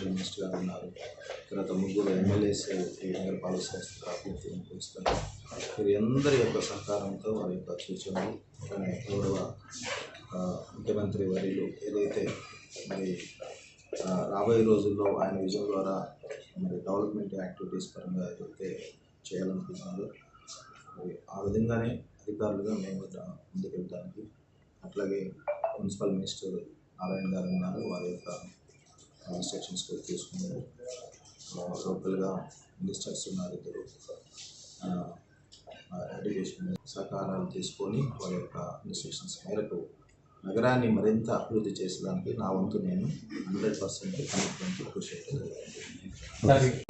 Central minister గారు ఉన్నారు. తర్వాత ముగ్గురు ఎమ్మెల్యేస్ ఈ నగరపాలక సంస్థ ప్రాతినిధ్యం వహిస్తున్నారు. వీరి అందరి యొక్క సహకారంతో వారి యొక్క సూచనలు గౌరవ ముఖ్యమంత్రి వర్యులు ఏదైతే మరి రాబోయే రోజుల్లో ఆయన విజన్ ద్వారా మరి డెవలప్మెంట్ యాక్టివిటీస్ పరంగా ఏదైతే చేయాలనుకుంటున్నారో మరి ఆ విధంగానే అధికారులుగా మేము ముందుకెళ్తానికి ముందుకెళ్ళడానికి అట్లాగే మున్సిపల్ మినిస్టర్ నారాయణ గారు ఉన్నారు. వారి యొక్క ఇన్స్ట్రక్షన్స్ కూడా తీసుకున్నారు. లోకల్గా మినిస్టర్స్ ఉన్నారు ఇద్దరు. ఎడ్యుకేషన్ సహకారాలు తీసుకొని వారి యొక్క ఇన్స్ట్రక్షన్స్ మేరకు నగరాన్ని మరింత అభివృద్ధి చేసేదానికి నా వంతు నేను హండ్రెడ్ పర్సెంట్ కృషి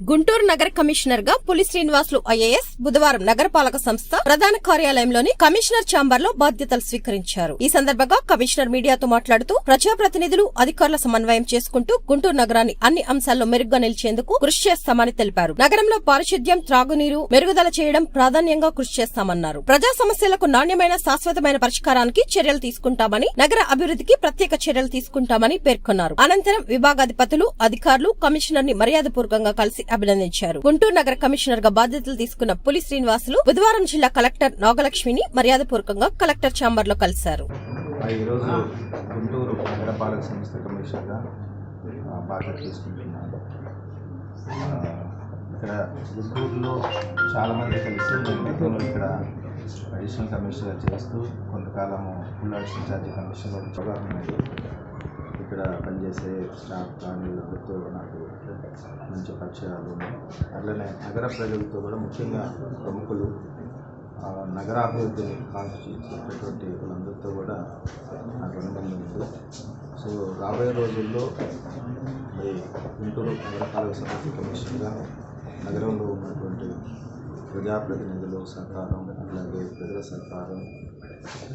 గుంటూరు నగర కమిషనర్గా పులి శ్రీనివాసులు ఐఏఎస్ బుధవారం నగరపాలక సంస్థ ప్రధాన కార్యాలయంలోని కమిషనర్ ఛాంబర్లో బాధ్యతలు స్వీకరించారు. ఈ సందర్భంగా కమిషనర్ మీడియాతో మాట్లాడుతూ ప్రజాప్రతినిధులు అధికారుల సమన్వయం చేసుకుంటూ గుంటూరు నగరాన్ని అన్ని అంశాల్లో మెరుగ్గా నిలిచేందుకు కృషి చేస్తామని తెలిపారు. నగరంలో పారిశుద్ధ్యం త్రాగునీరు మెరుగుదల చేయడం ప్రాధాన్యంగా కృషి చేస్తామన్నారు. ప్రజా సమస్యలకు నాణ్యమైన శాశ్వతమైన పరిష్కారానికి చర్యలు తీసుకుంటామని నగర అభివృద్ధికి ప్రత్యేక చర్యలు తీసుకుంటామని పేర్కొన్నారు. అనంతరం విభాగాధిపతులు అధికారులు కమిషనర్ని మర్యాదపూర్వకంగా కలిసి అభినందించారు. గుంటూరు నగర కమిషనర్గా బాధ్యతలు తీసుకున్న పులి శ్రీనివాసులు బుధవారం జిల్లా కలెక్టర్ నాగలక్ష్మిని మర్యాదపూర్వకంగా కలెక్టర్ ఛాంబర్లో కలిశారు ఈరోజు గుంటూరు నగరపాలక సంస్థ కమిషనర్గా బాధ్యత తీసుకుంటున్నాను. ఇక్కడ గుంటూరులో చాలామంది కలిసి నేను ఇక్కడ అడిషనల్ కమిషనర్ చేస్తూ కొంతకాలము ఫుల్ అడిషనల్ ఛార్జీ కమిషనర్ ఉన్నాయి ఇక్కడ పనిచేసే స్టాఫ్ కానీ వీళ్ళతో నాకు మంచి పరిచయాలు ఉన్నాయి. అట్లనే నగర ప్రజలతో కూడా ముఖ్యంగా ప్రముఖులు నగరాభివృద్ధిని కాన్స్టిట్యూట్ వాళ్ళందరితో కూడా నాకు అనుబంధం ఉంది. సో రాబోయే రోజుల్లో మరి గుంటూరు నగరపాలక సంస్థ కమిషన్గా నగరంలో ఉన్నటువంటి ప్రజాప్రతినిధులు సహకారం అలాగే ప్రజల సహకారం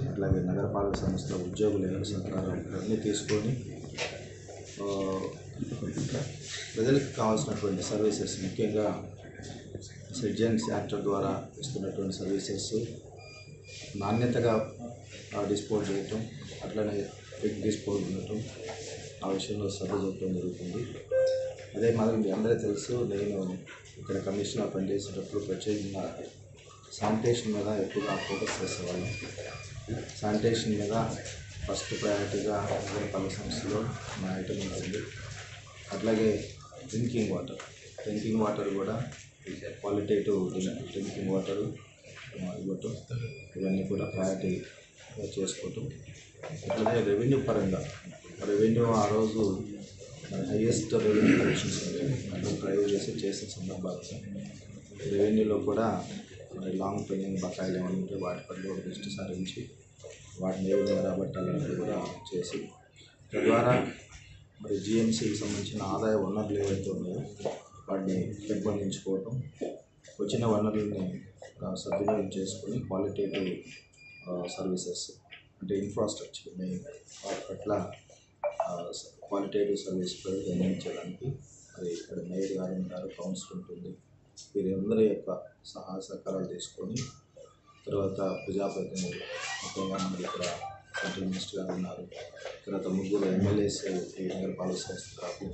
అట్లాగే నగరపాలక సంస్థ ఉద్యోగుల యొక్క సహకారం ఇవన్నీ తీసుకొని ప్రజలకు కావాల్సినటువంటి సర్వీసెస్ ముఖ్యంగా సిటిజన్స్ యాక్టర్ ద్వారా ఇస్తున్నటువంటి సర్వీసెస్ నాణ్యతగా డిస్పోజ్ చేయటం అట్లనే క్విక్ డిస్పోజ్ ఉండటం ఆ విషయంలో శ్రద్ధ చూపడం జరుగుతుంది. అదే మాదిరి మీ అందరూ తెలుసు నేను ఇక్కడ కమిషనర్ పనిచేసేటప్పుడు ప్రత్యేకంగా శానిటేషన్ మీద ఎక్కువగా ఫోకస్ చేసేవాళ్ళం శానిటేషన్ మీద ఫస్ట్ ప్రయారిటీగా పలు సంస్థలో మా ఐటమ్ ఉంటుంది. అట్లాగే డ్రింకింగ్ వాటర్. డ్రింకింగ్ వాటర్ కూడా క్వాలిటేటివ్ డ్రింకింగ్ వాటర్ ఇవ్వటం ఇవన్నీ కూడా ప్రయారిటీ చేసుకోవటం అట్లాగే రెవెన్యూ పరంగా రెవెన్యూ ఆ రోజు హైయెస్ట్ రెవెన్యూ కలెక్షన్స్ అంటే డ్రైవ్ చేసి చేసిన సందర్భాలు రెవెన్యూలో కూడా మరి లాంగ్ పెండింగ్ బకాయిలు ఏమైనా ఉంటే వాటి పట్ల దృష్టి సారించి వాటిని ఏ విధంగా రాబట్టాలనేది కూడా చేసి తద్వారా మరి జిఎంసీకి సంబంధించిన ఆదాయ వనరులు ఏవైతే ఉన్నాయో వాటిని పెంపొందించుకోవటం వచ్చిన వనరులని సద్వినియోగం చేసుకొని క్వాలిటేటివ్ సర్వీసెస్ అంటే ఇన్ఫ్రాస్ట్రక్చర్ మెయిన్ వాటి పట్ల క్వాలిటేటివ్ సర్వీస్ ప్రజలకు అందించడానికి మరి ఇక్కడ మేయర్ గారు ఉంటారు కౌన్సిల్ ఉంటుంది. వీరందరి యొక్క సహాయ సహకారాలు తీసుకొని తర్వాత ప్రజాప్రతినిధులు ముఖ్యంగా మనకి ఇక్కడ సెంట్రల్ మినిస్టర్ గారు ఉన్నారు. తర్వాత ముగ్గురు ఎమ్మెల్యేస్ ఈ నగరపాలక సంస్థ